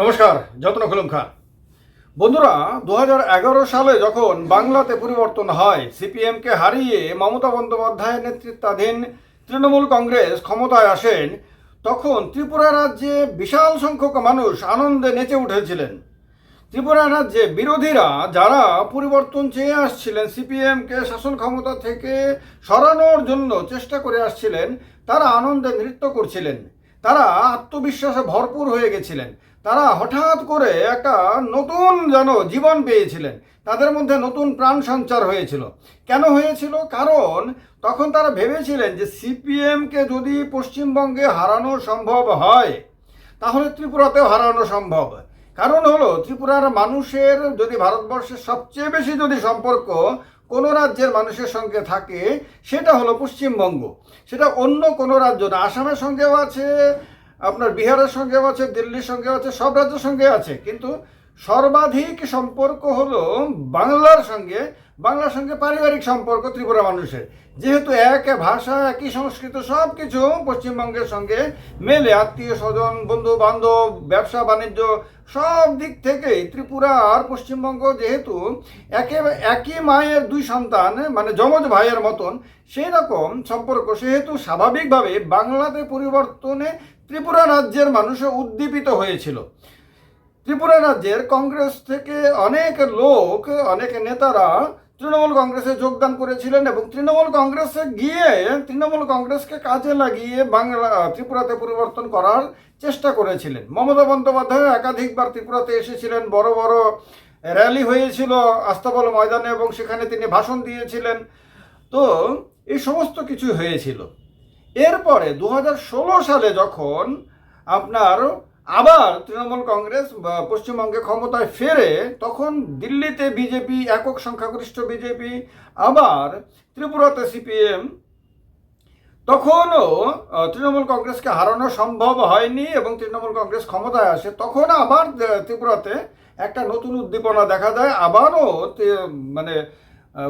নমস্কার, যত্ন খুলুম খান বন্ধুরা দু হাজার এগারো সালে যখন বাংলাতে পরিবর্তন হয়, সিপিএমকে হারিয়ে মমতা বন্দ্যোপাধ্যায়ের নেতৃত্বাধীন তৃণমূল কংগ্রেস ক্ষমতায় আসেন, তখন ত্রিপুরা রাজ্যে বিশাল সংখ্যক মানুষ আনন্দে নেচে উঠেছিলেন। ত্রিপুরা রাজ্যে বিরোধীরা যারা পরিবর্তন চেয়ে আসছিলেন, সিপিএমকে শাসন ক্ষমতা থেকে সরানোর জন্য চেষ্টা করে আসছিলেন, তারা আনন্দে নৃত্য করছিলেন। তারা আত্মবিশ্বাসে ভরপুর হয়ে গেছিলেন। তারা হঠাৎ করে একটা নতুন যেন জীবন পেয়েছিলেন। তাদের মধ্যে নতুন প্রাণ সঞ্চার হয়েছিল। কেন হয়েছিল? কারণ তখন তারা ভেবেছিলেন যে সিপিএমকে যদি পশ্চিমবঙ্গে হারানো সম্ভব হয়, তাহলে ত্রিপুরাতেও হারানো সম্ভব। কারণ হলো, ত্রিপুরার মানুষের যদি ভারতবর্ষের সবচেয়ে বেশি যদি সম্পর্ক কোনো রাজ্যের মানুষের সঙ্গে থাকে, সেটা হলো পশ্চিমবঙ্গ। সেটা অন্য কোনো রাজ্য না। আসামের সঙ্গেও আছে আপনার বিহারের সঙ্গেও আছে দিল্লির সঙ্গেও আছে সব রাজ্যের সঙ্গে আছে। কিন্তু সর্বাধিক সম্পর্ক হলো বাংলার সঙ্গে বাংলার সঙ্গে পারিবারিক সম্পর্ক, ত্রিপুরা মানুষের। যেহেতু এক ভাষা, একই সংস্কৃত সব কিছু পশ্চিমবঙ্গের সঙ্গে মেলে আত্মীয় স্বজন বন্ধু বান্ধব ব্যবসা, বাণিজ্য, সব দিক থেকেই ত্রিপুরা আর পশ্চিমবঙ্গ যেহেতু একে, একই মায়ের দুই সন্তান মানে যমজ ভাইয়ের মতন, সেই রকম সম্পর্ক, সেহেতু স্বাভাবিকভাবে বাংলাতে পরিবর্তনে ত্রিপুরা রাজ্যের মানুষও উদ্দীপিত হয়েছিল। ত্রিপুরা রাজ্যের কংগ্রেস থেকে অনেক লোক, অনেক নেতারা তৃণমূল কংগ্রেসে যোগদান করেছিলেন এবং তৃণমূল কংগ্রেসে গিয়ে, তৃণমূল কংগ্রেসকে কাজে লাগিয়ে বাংলা, ত্রিপুরাতে পরিবর্তন করার চেষ্টা করেছিলেন। মমতা বন্দ্যোপাধ্যায় একাধিকবার ত্রিপুরাতে এসেছিলেন, বড় বড় র্যালি হয়েছিল আস্তাবল ময়দানে এবং সেখানে তিনি ভাষণ দিয়েছিলেন। তো এই সমস্ত কিছু হয়েছিল। এরপরে দু হাজার ষোলো সালে যখন আপনার আবার তৃণমূল কংগ্রেস পশ্চিমবঙ্গে ক্ষমতায় ফেরে তখন দিল্লিতে বিজেপি, একক সংখ্যাগরিষ্ঠ বিজেপি, আবার ত্রিপুরাতে সিপিএম, তখনও তৃণমূল কংগ্রেসকে হারানো সম্ভব হয়নি এবং তৃণমূল কংগ্রেস ক্ষমতায় আসে, তখন আবার ত্রিপুরাতে একটা নতুন উদ্দীপনা দেখা যায় আবারও মানে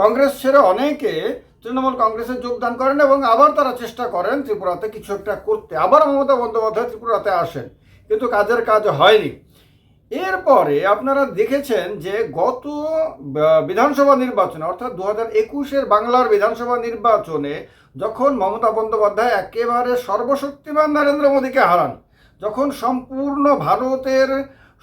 কংগ্রেস ছেড়ে অনেকে তৃণমূল কংগ্রেসে যোগদান করেন এবং আবার তারা চেষ্টা করেন ত্রিপুরাতে কিছু একটা করতে। আবার মমতা বন্দ্যোপাধ্যায় ত্রিপুরাতে আসেন। কিন্তু কাজের কাজ হয়নি। এরপরে আপনারা দেখেছেন যে গত বিধানসভা নির্বাচনে, অর্থাৎ দু হাজার একুশের বাংলার বিধানসভা নির্বাচনে যখন মমতা বন্দ্যোপাধ্যায় একেবারে সর্বশক্তিমান নরেন্দ্র মোদীকে হারান, যখন সম্পূর্ণ ভারতের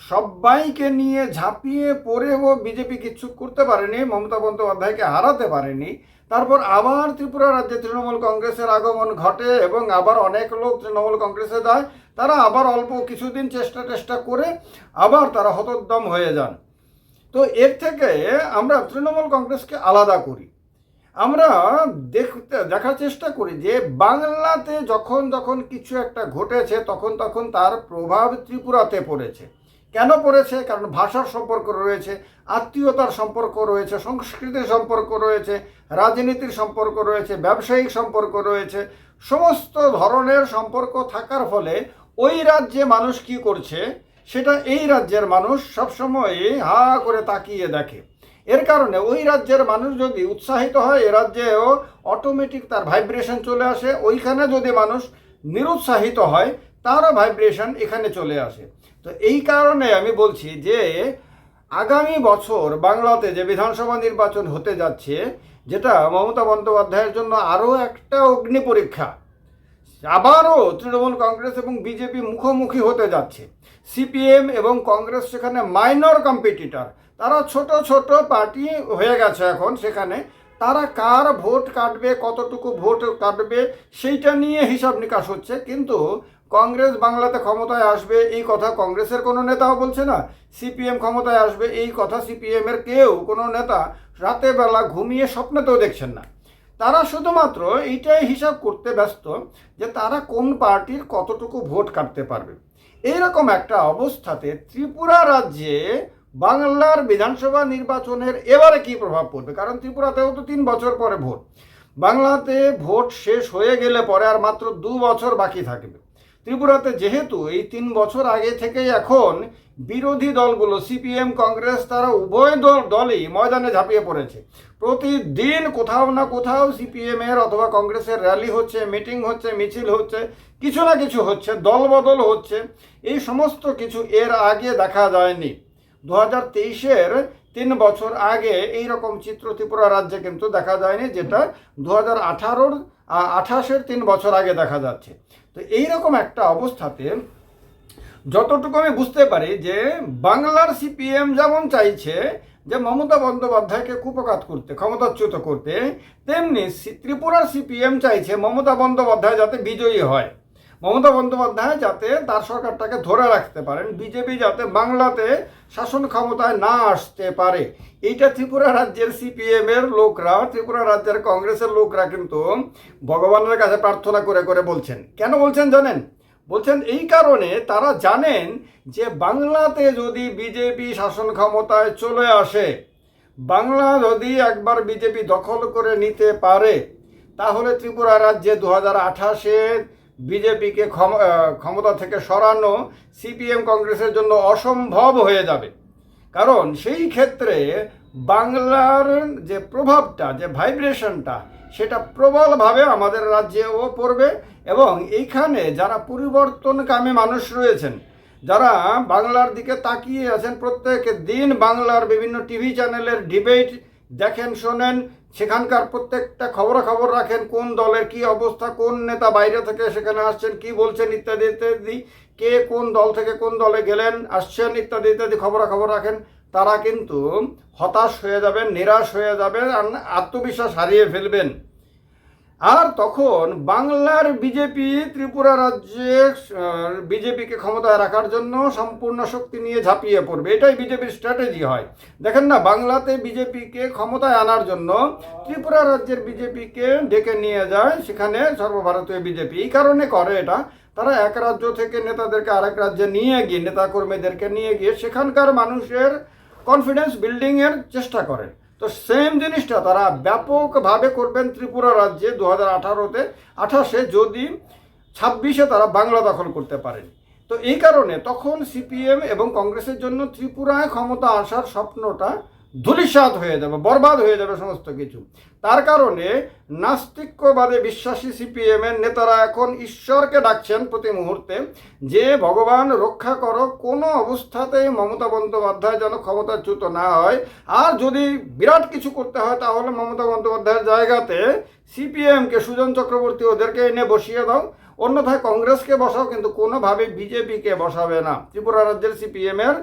সবাইকে নিয়ে ঝাঁপিয়ে পড়েও বিজেপি কিচ্ছু করতে পারেনি, মমতা বন্দ্যোপাধ্যায়কে হারাতে পারেনি। তারপর আবার ত্রিপুরা রাজ্যে তৃণমূল কংগ্রেসের আগমন ঘটে এবং আবার অনেক লোক তৃণমূল কংগ্রেসে যায়। তারা আবার অল্প কিছুদিন চেষ্টা টেষ্টা করে আবার তারা হতোদ্যম হয়ে যান। তো এর থেকে আমরা তৃণমূল কংগ্রেসকে আলাদা করি। আমরা দেখতে, দেখার চেষ্টা করি যে বাংলাতে যখন যখন কিছু একটা ঘটেছে, তখন তখন তার প্রভাব ত্রিপুরাতে পড়েছে। কেন পড়েছে? কারণ ভাষার সম্পর্ক রয়েছে, আত্মীয়তার সম্পর্ক রয়েছে, সংস্কৃতির সম্পর্ক রয়েছে, রাজনীতির সম্পর্ক রয়েছে, ব্যবসায়িক সম্পর্ক রয়েছে। সমস্ত ধরনের সম্পর্ক থাকার ফলে ওই রাজ্যে মানুষ কি করছে? সেটা এই রাজ্যের মানুষ সবসময় হা করে তাকিয়ে দেখে। এর কারণে ওই রাজ্যের মানুষ যদি উৎসাহিত হয়, এ রাজ্যেও অটোমেটিক তার ভাইব্রেশন চলে আসে। ওইখানে যদি মানুষ নিরুৎসাহিত হয়, তারও ভাইব্রেশন এখানে চলে আসে। তো এই কারণে আমি বলছি যে আগামী বছর বাংলাতে যে বিধানসভা নির্বাচন হতে যাচ্ছে, যেটা মমতা বন্দ্যোপাধ্যায়ের জন্য আরও একটা অগ্নি পরীক্ষা, আবারও তৃণমূল কংগ্রেস এবং বিজেপি মুখোমুখি হতে যাচ্ছে। সিপিএম এবং কংগ্রেস সেখানে মাইনর কম্পিটিটর, তারা ছোট ছোট পার্টি হয়ে গেছে এখন সেখানে, তারা কার ভোট কাটবে, কতটুকু ভোট কাটবে, সেইটা নিয়ে হিসাব নিকাশ হচ্ছে, কিন্তু কংগ্রেস বাংলাতে ক্ষমতায় আসবে, এই কথা কংগ্রেসের কোনো নেতাও বলছে না। সিপিএম ক্ষমতায় আসবে, এই কথা সিপিএম এর কেউ, কোনো নেতা রাতে বেলা ঘুমিয়ে স্বপ্নেতেও দেখছেন না। তারা শুধুমাত্র এইটাই হিসাব করতে ব্যস্ত যে তারা কোন পার্টির কতটুকু ভোট কাটতে পারবে। এইরকম একটা অবস্থাতে ত্রিপুরা রাজ্যে বাংলার বিধানসভা নির্বাচনের এবারে কি প্রভাব পড়বে? কারণ ত্রিপুরাতেও তো তিন বছর পরে ভোট। বাংলাতে ভোট শেষ হয়ে গেলে পরে আর মাত্র দু বছর বাকি থাকবে। ত্রিপুরাতে যেহেতু এই তিন বছর আগে থেকেই এখন বিরোধী দলগুলো, সিপিএম, কংগ্রেস, তারা উভয় দল দলই ময়দানে ঝাঁপিয়ে পড়েছে। প্রতিদিন কোথাও না কোথাও সিপিএম এর অথবা কংগ্রেসের র্যালি হচ্ছে, মিটিং হচ্ছে, মিছিল হচ্ছে, কিছু না কিছু হচ্ছে, দলবদল হচ্ছে। এই সমস্ত কিছু এর আগে দেখা যায়নি। দু হাজার তেইশের তিন বছর আগে এই রকম চিত্র ত্রিপুরা রাজ্যে কিন্তু দেখা যায়নি, যেটা দু হাজার আঠারোর আঠাশের তিন বছর আগে দেখা যাচ্ছে। তো এইরকম একটা অবস্থাতে যতটুকু আমি বুঝতে পারি যে বাংলার সিপিএম যেমন চাইছে যে মমতা বন্দ্যোপাধ্যায়কে কুপকাত করতে, ক্ষমতাচ্যুত করতে, তেমনি ত্রিপুরার সিপিএম চাইছে মমতা বন্দ্যোপাধ্যায় যাতে বিজয়ী হয়। মমতা বন্দ্যোপাধ্যায় যাতে তার সরকারটাকে ধরে রাখতে পারেন, বিজেপি যাতে বাংলাতে শাসন ক্ষমতায় না আসতে পারে। এইটা ত্রিপুরা রাজ্যের সিপিএম এর লোকরা, ত্রিপুরা রাজ্যের কংগ্রেসের লোকরা কিন্তু ভগবানের কাছে প্রার্থনা করে করে বলছেন। কেন বলছেন জানেন? বলছেন এই কারণে তারা জানেন যে বাংলাতে যদি বিজেপি শাসন ক্ষমতায় চলে আসে, বাংলা যদি একবার বিজেপি দখল করে নিতে পারে, তাহলে ত্রিপুরা রাজ্যে দু হাজার আঠাশে বিজেপিকে ক্ষমতা থেকে সরানো সিপিএম কংগ্রেসের জন্য অসম্ভব হয়ে যাবে। কারণ সেই ক্ষেত্রে বাংলার যে প্রভাবটা, যে ভাইব্রেশনটা, সেটা প্রবলভাবে আমাদের রাজ্যেও পড়বে এবং এইখানে যারা পরিবর্তনকামী মানুষ রয়েছেন, যারা বাংলার দিকে তাকিয়ে আছেন, প্রত্যেক দিন বাংলার বিভিন্ন টিভি চ্যানেলের ডিবেট দেখেন, শোনেন সেখানকার প্রত্যেকটা খবরাখবর রাখেন, কোন দলের কি অবস্থা, কোন নেতা বাইরে থেকে সেখানে আসছেন, কি বলছেন ইত্যাদি ইত্যাদি, কে কোন দল থেকে কোন দলে গেলেন, আসছেন ইত্যাদি ইত্যাদি খবরাখবর রাখেন, তারা কিন্তু হতাশ হয়ে যাবেন, নিরাশ হয়ে যাবেন আর আত্মবিশ্বাস হারিয়ে ফেলবেন। আর তখন বাংলার বিজেপি ত্রিপুরা রাজ্যে বিজেপিকে ক্ষমতায় রাখার জন্য সম্পূর্ণ শক্তি নিয়ে ঝাঁপিয়ে পড়বে। এটাই বিজেপির স্ট্র্যাটেজি হয়। দেখেন না, বাংলাতে বিজেপিকে ক্ষমতায় আনার জন্য ত্রিপুরা রাজ্যের বিজেপিকে ডেকে নিয়ে যায় সেখানে সর্বভারতীয় বিজেপি। এই কারণে করে এটা। তারা এক রাজ্য থেকে নেতাদেরকে আরেক রাজ্যে নিয়ে গিয়ে, নেতাকর্মীদেরকে নিয়ে গিয়ে সেখানকার মানুষের কনফিডেন্স বিল্ডিংয়ের চেষ্টা করেন তো সেম জিনিসটা তারা ব্যাপকভাবে করবেন ত্রিপুরা রাজ্যে দু হাজার আঠারোতে। আঠাশে যদি, ছাব্বিশে তারা বাংলা দখল করতে পারেন। তো এই কারণে তখন সিপিএম এবং কংগ্রেসের জন্য ত্রিপুরায় ক্ষমতা আসার স্বপ্নটা ধূলিসাৎ হয়ে যাবে, বরবাদ হয়ে যাবে সমস্ত কিছু। তার কারণে নাস্তিক্যবাদে বিশ্বাসী সিপিএম এর নেতারা এখন ঈশ্বরকে ডাকছেন প্রতি মুহূর্তে, যে ভগবান রক্ষা করো, কোনো অবস্থাতেই মমতা বন্দ্যোপাধ্যায় যেন ক্ষমতাচ্যুত না হয়। আর যদি বিরাট কিছু করতে হয়, তাহলে মমতা বন্দ্যোপাধ্যায়ের জায়গাতে সিপিএমকে, সুজন চক্রবর্তী ওদেরকে এনে বসিয়ে দাও। অন্যথায় কংগ্রেসকে বসাও, কিন্তু কোনোভাবে বিজেপিকে বসাবে না। ত্রিপুরা রাজ্যের সিপিএম এর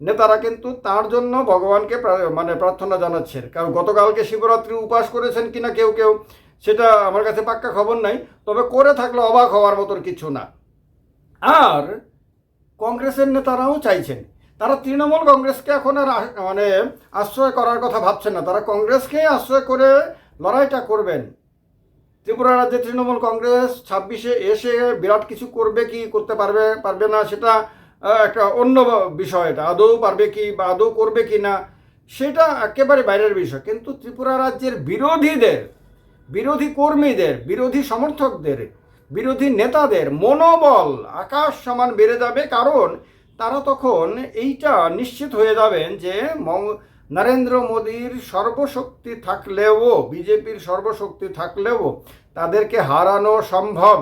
নেতারা কিন্তু তার জন্য ভগবানকে মানে প্রার্থনা জানাচ্ছেন। কারণ গতকালকে শিবরাত্রি উপাস করেছেন কিনা কেউ কেউ, সেটা আমার কাছে পাক্কা খবর নাই। তবে করে থাকলে অবাক হওয়ার মতন কিছু না। আর কংগ্রেসের নেতারাও চাইছেন। তারা তৃণমূল কংগ্রেসকে এখন আর মানে আশ্রয় করার কথা ভাবছেন না। তারা কংগ্রেসকে আশ্রয় করে লড়াইটা করবেন। ত্রিপুরা রাজ্যে তৃণমূল কংগ্রেস ছাব্বিশে এসে বিরাট কিছু করবে কি করতে পারবে পারবে না, সেটা একটা অন্য বিষয় এটা। আদৌ পারবে কি বা আদৌ করবে কি না, সেটা একেবারে বাইরের বিষয়। কিন্তু ত্রিপুরা রাজ্যের বিরোধীদের, বিরোধী কর্মীদের, বিরোধী সমর্থকদের, বিরোধী নেতাদের মনোবল আকাশ সমান বেড়ে যাবে কারণ তারা তখন এইটা নিশ্চিত হয়ে যাবেন যে নরেন্দ্র মোদীর সর্বশক্তি থাকলেও, বিজেপির সর্বশক্তি থাকলেও তাদেরকে হারানো সম্ভব।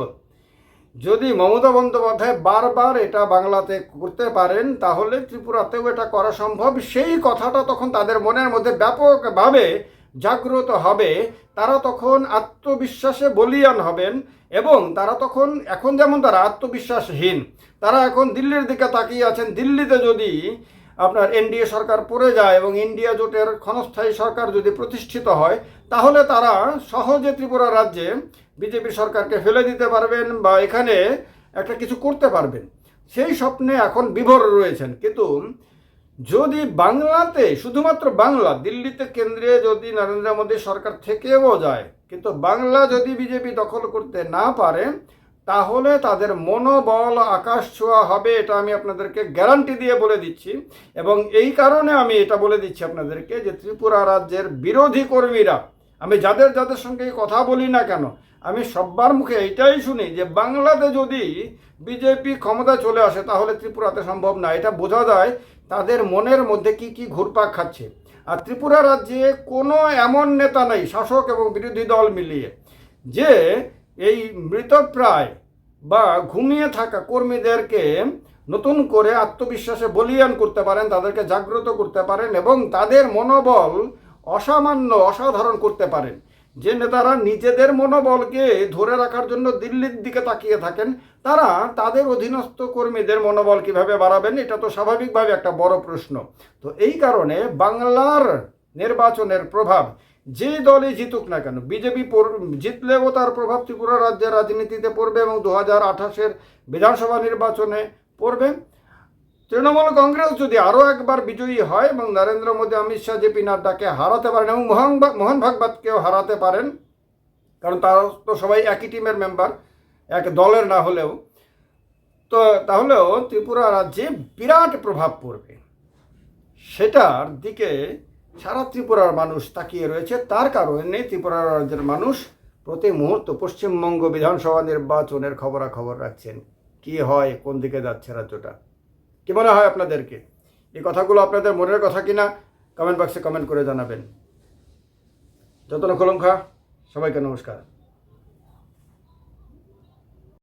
যদি মমতা বন্দ্যোপাধ্যায় বারবার এটা বাংলাতে করতে পারেন, তাহলে ত্রিপুরাতেও এটা করা সম্ভব। সেই কথাটা তখন তাদের মনের মধ্যে ব্যাপকভাবে জাগ্রত হবে। তারা তখন আত্মবিশ্বাসে বলিয়ান হবেন এবং তারা তখন, এখন যেমন তারা আত্মবিশ্বাসহীন, তারা এখন দিল্লির দিকে তাকিয়ে আছেন। দিল্লিতে যদি আপনার এনডিএ সরকার পড়ে যায় এবং ইন্ডিয়া জোটের ক্ষণস্থায়ী সরকার যদি প্রতিষ্ঠিত হয়, তাহলে তারা সহজে ত্রিপুরা রাজ্যে বিজেপি সরকারকে ফেলে দিতে পারবেন বা এখানে একটা কিছু করতে পারবেন। সেই স্বপ্নে এখন বিভোর রয়েছেন। কিন্তু যদি বাংলাতে, শুধুমাত্র বাংলা, দিল্লিতে কেন্দ্রে যদি নরেন্দ্র মোদী সরকার থেকেও যায়, কিন্তু বাংলা যদি বিজেপি দখল করতে না পারে, তাহলে তাদের মনোবল আকাশ ছোঁয়া হবে, এটা আমি আপনাদেরকে গ্যারান্টি দিয়ে বলে দিচ্ছি। এবং এই কারণে আমি এটা বলে দিচ্ছি আপনাদেরকে যে ত্রিপুরা রাজ্যের বিরোধী কর্মীরা, আমি যাদের যাদের সঙ্গে কথা বলি না কেন আমি সব্বার মুখে এইটাই শুনি যে বাংলাতে যদি বিজেপি ক্ষমতায় চলে আসে, তাহলে ত্রিপুরাতে সম্ভব না। এটা বোঝা যায় তাদের মনের মধ্যে কি কি ঘুরপাক খাচ্ছে। আর ত্রিপুরা রাজ্যে কোনো এমন নেতা নেই, শাসক এবং বিরোধী দল মিলিয়ে, যে এই মৃতপ্রায় বা ঘুমিয়ে থাকা কর্মীদেরকে নতুন করে আত্মবিশ্বাসে বলিয়ান করতে পারেন, তাদেরকে জাগ্রত করতে পারেন এবং তাদের মনোবল অসামান্য, অসাধারণ করতে পারেন। যে নেতারা নিজেদের মনোবলকে ধরে রাখার জন্য দিল্লির দিকে তাকিয়ে থাকেন, তারা তাদের অধীনস্থ কর্মীদের মনোবল কীভাবে বাড়াবেন, এটা তো স্বাভাবিকভাবে একটা বড় প্রশ্ন। তো এই কারণে বাংলার নির্বাচনের প্রভাব যে দলই জিতুক না কেন, বিজেপি জিতলেও তার প্রভাব ত্রিপুরা রাজ্যের রাজনীতিতে পড়বে এবং দু হাজার আঠাশের বিধানসভা নির্বাচনে পড়বে। তৃণমূল কংগ্রেস যদি আরও একবার বিজয়ী হয় এবং নরেন্দ্র মোদী, অমিত শাহ জেপি নাড্ডাকে হারাতে পারেন এবং মোহন মোহন ভাগবতকেও হারাতে পারেন, কারণ তারা তো সবাই একই টিমের মেম্বার এক দলের না হলেও, তো তাহলেও ত্রিপুরা রাজ্যে বিরাট প্রভাব পড়বে। সেটার দিকে সারা ত্রিপুরার মানুষ তাকিয়ে রয়েছে। তার কারণে ত্রিপুরা রাজ্যের মানুষ প্রতি মুহূর্ত পশ্চিমবঙ্গ বিধানসভা নির্বাচনের খবরাখবর রাখছেন। কি হয়, কোন দিকে যাচ্ছে রাজ্যটা? কি মনে হয় আপনাদেরকে? এই কথাগুলো আপনাদের মনের কথা কিনা কমেন্ট বক্সে কমেন্ট করে জানাবেন। যতন কলঙ্কা সবাইকে নমস্কার।